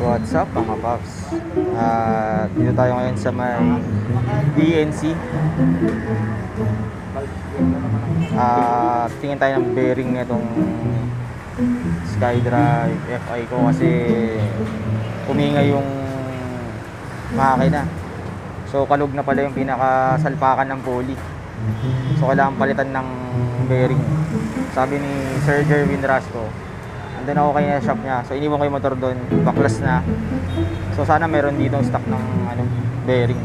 What's up mga paps? Ah, dito tayo ngayon sa may DNC. Ah, tingin tayo ng bearing nitong SkyDrive FI ko kasi umingay yung makina. So kalug na pala yung pinakasalpakan ng pulley. So kailangan palitan ng bearing. Sabi ni Sir Jerwin Rasco, andun ako kay shop niya. So iniwan ko yung motor doon, baklas na. So sana meron dito stock ng ano, bearing.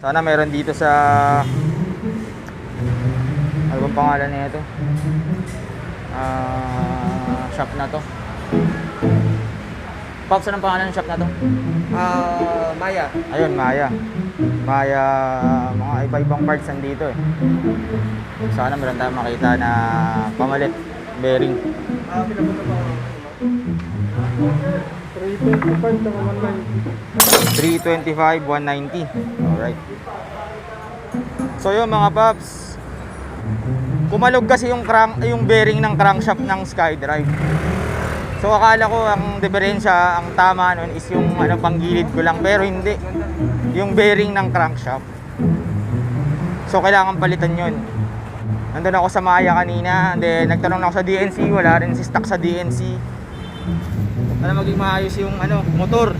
Sana meron dito sa ano bang pangalan nito? Ah, shop na to. Pops, anong pangalan ng shop na to? Ah, Maya. Ayun, Maya. Maya, mga iba-ibang parts nandito eh. Sana meron tayong makita na pamalit, bearing. Ah, pinapunta pa ako. 325 tsaka 325, 190. Alright. So yun mga paps. Kumalog kasi yung crank, yung bearing ng crankshaft ng SkyDrive. So akala ko ang diferensya, ang tama nun is yung ano panggilid ko lang pero hindi. Yung bearing ng crankshaft. So kailangan palitan yun. Nandun ako sa Maya kanina, then nagtanong ako sa DNC, wala rin si stock sa DNC. Para maging maayos yung ano, motor.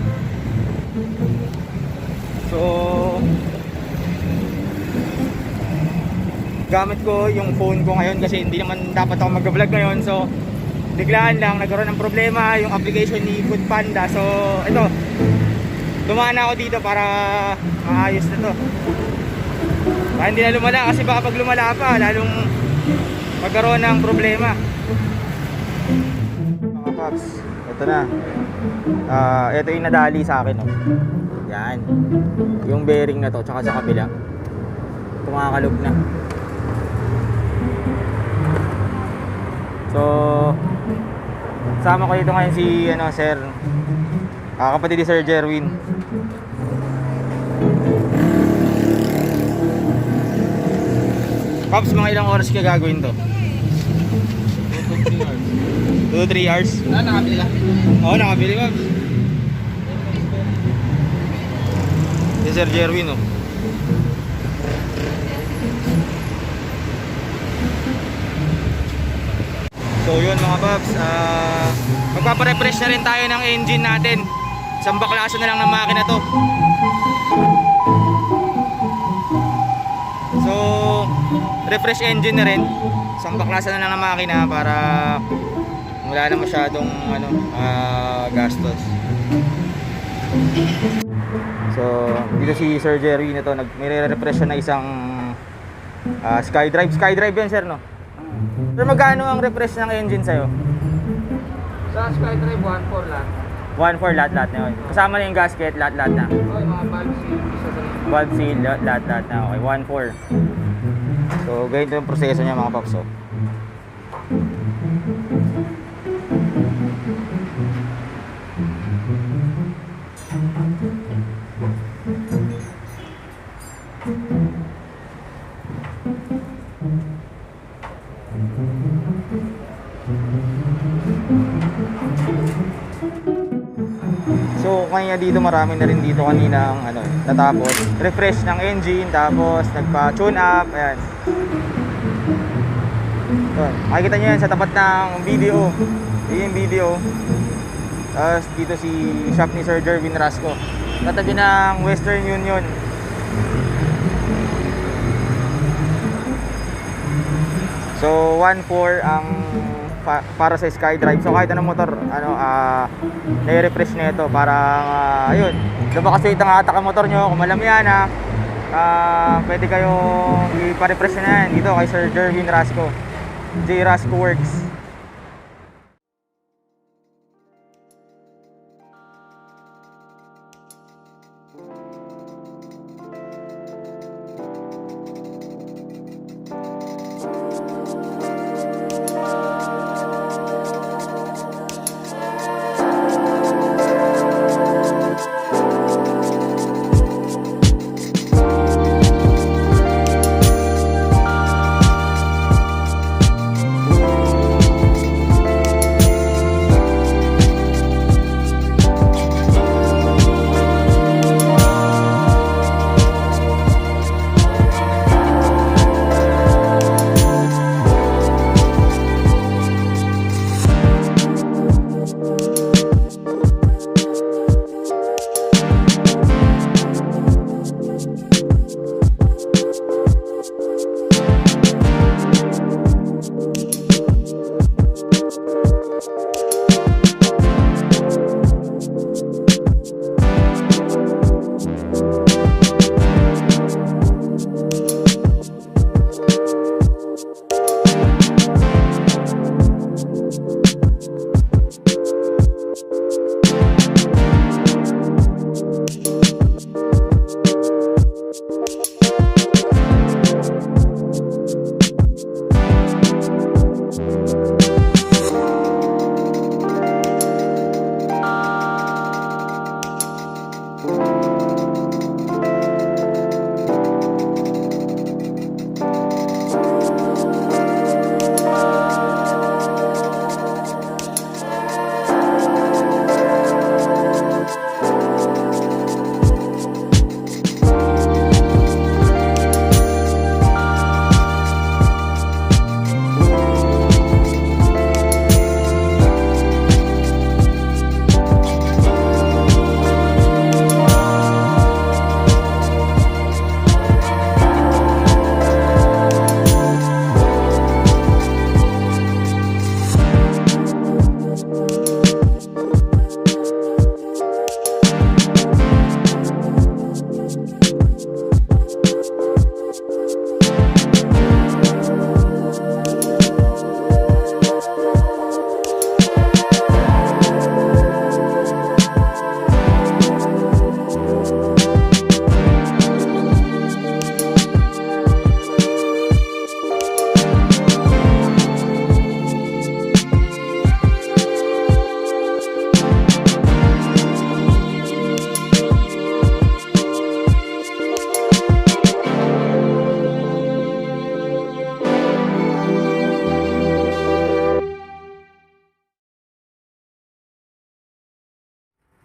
So gamit ko yung phone ko ngayon kasi hindi naman dapat ako mag-vlog ngayon. So biglaan lang nagkaroon ng problema yung application ni Food Panda. So ito, dumaan ako dito para maayos na to. Baka hindi na lumala kasi baka pag lumala pa lalong magkaroon ng problema. Mga paps, ito na. Ah, ito yung nadali sa akin. Oh. Yan. Yung bearing na to, tsaka sa kabila. Kumakalog na. Sama ko dito ngayon si, ano, sir. Ah, kapatid ni Sir Jerwin. Pops, mga ilang oras ka gagawin to? 2 to 3 hours. Ah, nakabili ka? Oo, nakabili Pops. Si Sir Jerwin, oh. So yun mga Babs, ah magpaparefresh na rin tayo ng engine natin. Isang baklaso na lang ng makina to. So, refresh engine na rin. Isang baklaso na lang ng makina para wala na masyadong ano, ah, gastos. So, dito si Sir Jerry nito, nag may refresh na isang ah, SkyDrive. SkyDrive yan, sir, no? Sir, magkano ang refresh ng engine sa'yo? Sa SkyDrive 1.4 lang. 1 for lahat-lahat na yun. Kasama na yung gasket, lahat-lahat na. Oh, yung mga valve seal, isa sa. Valve seal, lahat- na. Okay, 1 for. So, ganito yung proseso niya mga paps. oh. Kaya dito marami na rin dito kanina ang ano, natapos. Refresh ng engine, tapos nagpa-tune up, ayan. So, makikita nyo yan sa tapat ng video. Yun yung video. Tapos dito si shop ni Sir Jervin Rasco. Katabi ng Western Union. So 1.4 ang pa- para sa SkyDrive. So kahit anong motor, ano, ah nai-refresh na ito para ah, ayun. Diba kasi itang atak ang motor nyo, kung malam yan ah, ah, pwede kayong ipa-refresh na yan dito kay Sir Jervin Rasco. J Rasco Works.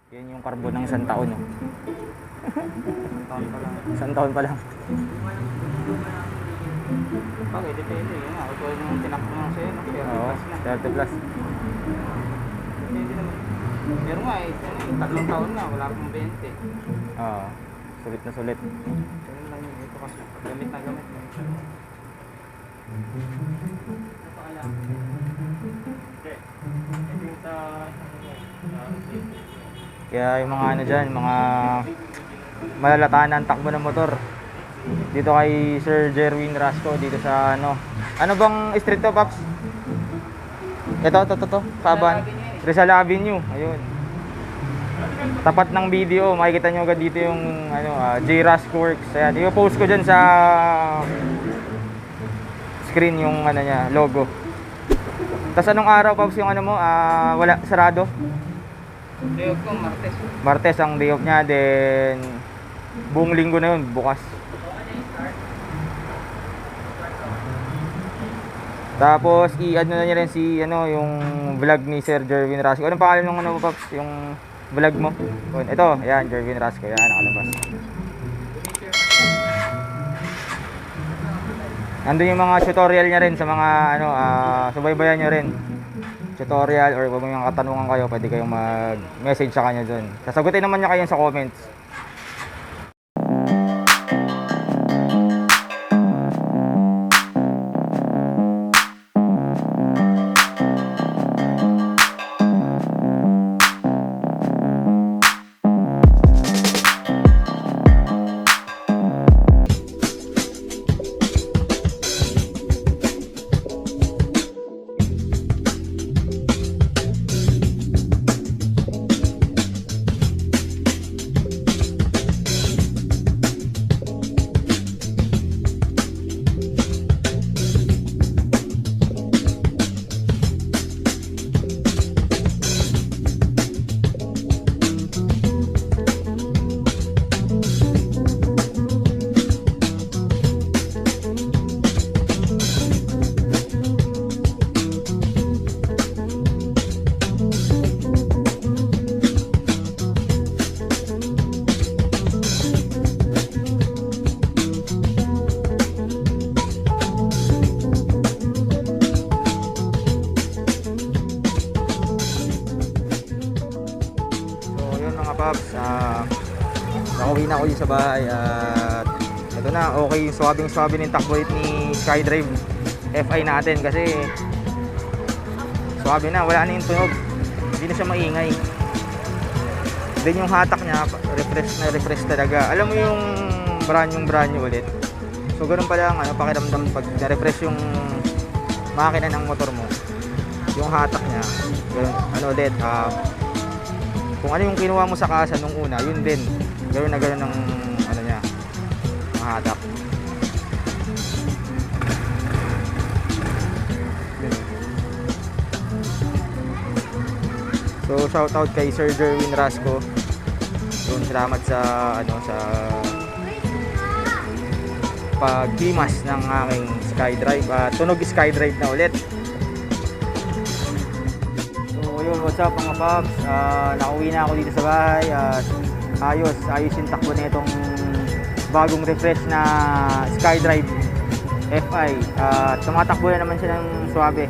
Yan yung carbon ng isang taon. No? isang taon pa lang. Okay, depende. Yun nga, ito yung tinakbo ng sa'yo. Oo, plus na. 30 plus. Depende naman. Pero nga, eh, tatlong taon na, wala pang 20. Oo. Sulit na sulit. Ganun lang yun. Ito kasi, gamit na gamit. Kaya yung mga ano dyan, mga malalataan ng takbo ng motor. Dito kay Sir Jerwin Rasco, dito sa ano. Ano bang street to, Paps? Ito, ito, ito, ito. Kaban. Rizal Avenue. Ayun. Tapat ng video, makikita nyo agad dito yung ano, ah, J Rasco Works. Ayan, i-post ko dyan sa screen yung ano niya, logo. Tapos anong araw, Paps, yung ano mo? Ah, wala, sarado? Day ko, Martes. Martes ang day off niya, then buong linggo na yun, bukas. Tapos i-add na niya rin si ano yung vlog ni Sir Jervin Rasco. Anong pangalan ng ano Paps? Yung vlog mo? Yun, Ito, ayan, Jervin Rasco. Yan, nakalabas. Nandun yung mga tutorial niya rin sa mga ano, ah, subaybayan niyo rin. Tutorial or kung may mga katanungan kayo, pwede kayong mag-message sa kanya doon. Sasagutin naman niya kayo sa comments. Sa at ito na, okay yung swabing swabe ng takbo ni Skydrive FI natin kasi swabe na, wala na yung tunog. Hindi na siya maingay. Then yung hatak niya, refresh na refresh talaga. Alam mo yung brand yung brand new ulit? So ganun pala ang ano, pakiramdam pag na-refresh yung makina ng motor mo. Yung hatak niya ganun, ano ulit, ah kung ano yung kinuha mo sa kasa nung una, yun din. Ganoon na ganoon ng ano niya. Yun. So shout out kay Sir Jerwin Rasco. Yun, salamat sa ano sa paghimas ng aking SkyDrive at tunog SkyDrive na ulit. So yun, what's up mga paps? Ah, nakauwi na ako dito sa bahay at ayos, ayos yung takbo na itong bagong refresh na SkyDrive FI. At tumatakbo na naman siya ng suabe.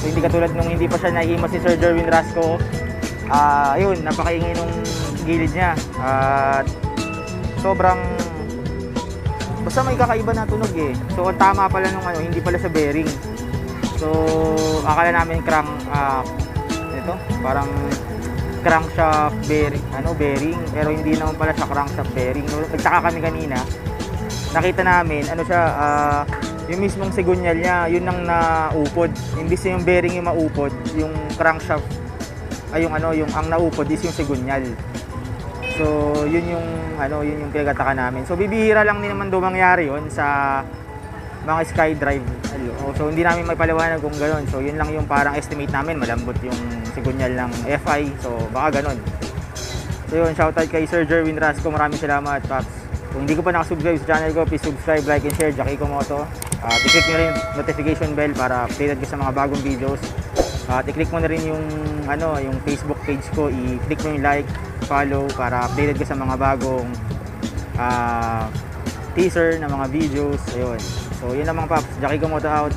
So hindi katulad nung hindi pa siya naiimas si Sir Jerwin Rasco. Ah, ayun, napakaingay nung gilid niya. At sobrang basta may kakaiba na tunog eh. So ang tama pala nung ano, hindi pala sa bearing. So akala namin crank ah, nito. Parang crankshaft bearing, ano, bearing. Pero hindi naman pala siya crankshaft bearing. Nagtaka kami kanina. Nakita namin, ano siya, ah, yung mismong sigunyal niya, yun ang naupod. Imbis yung bearing yung maupod, yung crankshaft, ay yung ano, yung ang naupod is yung sigunyal. So, yun yung ano, yun yung pinagtataka namin. So, bibihira lang din naman daw mangyari yun sa mga SkyDrive. Ano, So, hindi namin may paliwanag kung gano'n. So, yun lang yung parang estimate namin. Malambot yung sigunyal ng FI. So, baka gano'n. So, yun. Shoutout kay Sir Jerwin Rasco. Maraming salamat, Paps. Kung hindi ko pa nakasubscribe sa channel ko, please subscribe, like, and share. Jackie Komoto. At i-click nyo rin notification bell para updated ka sa mga bagong videos. At i-click mo na rin yung, ano, yung Facebook page ko. I-click mo yung like, follow para updated ka sa mga bagong ah, teaser na mga videos. Ayun. So, yun lang mga paps. Jackie Komoto out.